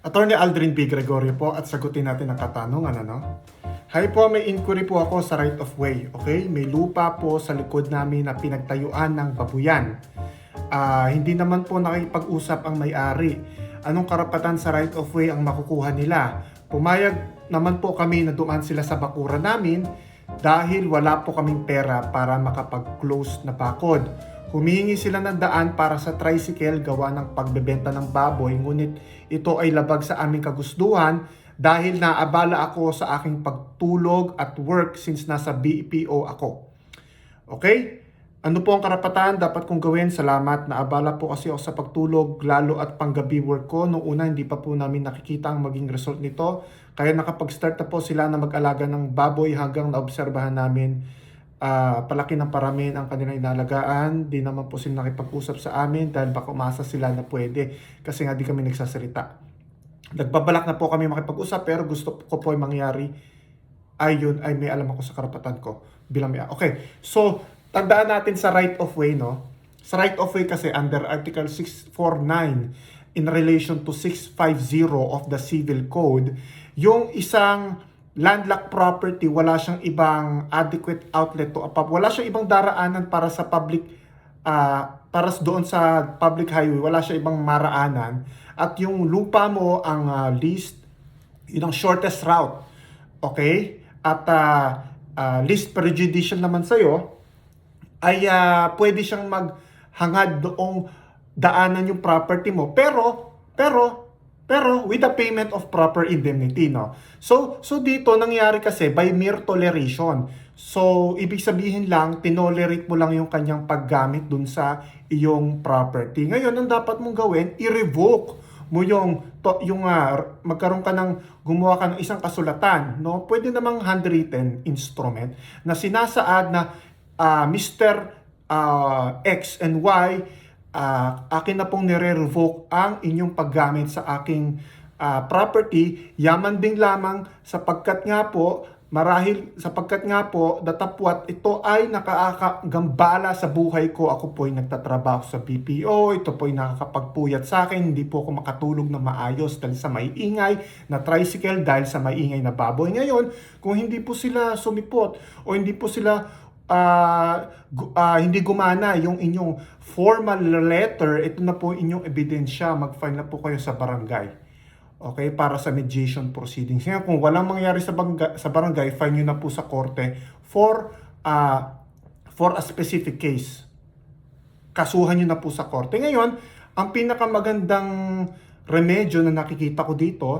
Attorney Aldrin B. Gregorio po at sagutin natin ang katanungan ano. Hi po, may inquiry po ako sa right of way. Okay? May lupa po sa likod namin na pinagtayuan ng babuyan. Ah, hindi naman po nakipag-usap ang may-ari. Anong karapatan sa right of way ang makukuha nila? Pumayag naman po kami na dumaan sila sa bakura namin dahil wala po kaming pera para makapag-close na pakod. Humihingi sila ng daan para sa tricycle gawa ng pagbebenta ng baboy ngunit ito ay labag sa aming kagustuhan dahil naabala ako sa aking pagtulog at work since nasa BPO ako. Okay? Ano po ang karapatan dapat kong gawin? Salamat. Naabala po kasi ako sa pagtulog, lalo at panggabi work ko. Noong una, hindi pa po namin nakikita ang maging result nito. Kaya nakapag-start na po sila na mag-alaga ng baboy hanggang naobserbahan namin ah, palaki ng paramin ang kanilang inalagaan. Di naman po sila nakipag-usap sa amin dahil baka umasa sila na pwede kasi nga di kami nagsasalita. Nagbabalak na po kami makipag-usap pero gusto ko po ay mangyari ayun ay may alam ako sa karapatan ko bilang may Okay, so tandaan natin sa right of way, no? Sa right of way kasi under Article 649 in relation to 650 of the Civil Code, yung isang landlocked property, wala siyang ibang adequate outlet to apap. Wala siyang ibang daraanan para sa public ah, para doon sa public highway, wala siya ibang maraanan. At yung lupa mo ang ah, least, yun ang shortest route. Okay? At ah, ah, least prejudicial naman sa'yo, ay ah, pwede siyang maghangad doong daanan yung property mo. Pero, pero, pero with the payment of proper indemnity, no? So, so dito nangyari kasi by mere toleration. So, ibig sabihin lang, tinolerate mo lang yung kanyang paggamit dun sa iyong property. Ngayon, ang dapat mong gawin, i-revoke mo yung to, yung ah, magkaroon ka ng gumawa ka ng isang kasulatan, no? Pwede namang handwritten instrument na sinasaad na ah, Mr. ah, X and Y ah, akin na pong nire-revoke ang inyong paggamit sa aking ah, property, yaman din lamang sapagkat nga po, marahil sapagkat nga po, datapwat ito ay nakakagambala sa buhay ko. Ako po ay nagtatrabaho sa BPO, ito po ay nakakapagpuyat sa akin, hindi po ako makatulog na maayos dahil sa maiingay na tricycle, dahil sa maiingay na baboy. Ngayon, kung hindi po sila sumipot o hindi po sila gu- ah, hindi gumana yung inyong formal letter, ito na po inyong ebidensya, mag-file na po kayo sa barangay. Okay, para sa mediation proceedings. Ngayon, kung walang mangyari sa, bangga, sa barangay, file nyo na po sa korte for, ah, for a specific case. Kasuhan nyo na po sa korte. Ngayon, ang pinakamagandang remedyo na nakikita ko dito,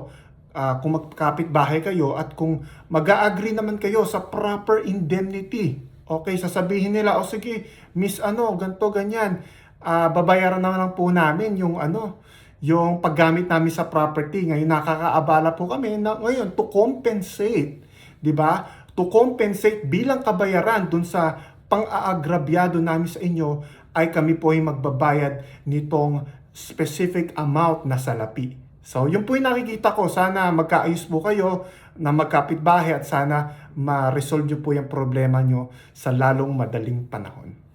ah, kung magkapit bahay kayo at kung mag-agree naman kayo sa proper indemnity. Okay, sasabihin nila, o sige, miss ano, ganto ganyan, ah, babayaran naman lang po namin yung ano, yung paggamit namin sa property. Ngayon nakakaabala po kami na ngayon to compensate, 'di ba? To compensate bilang kabayaran dun sa pang-aagrabyado namin sa inyo ay kami po ay magbabayad nitong specific amount na salapi. So, yun po yung nakikita ko. Sana magkaayos po kayo na magkapit bahay at sana ma-resolve nyo po yung problema nyo sa lalong madaling panahon.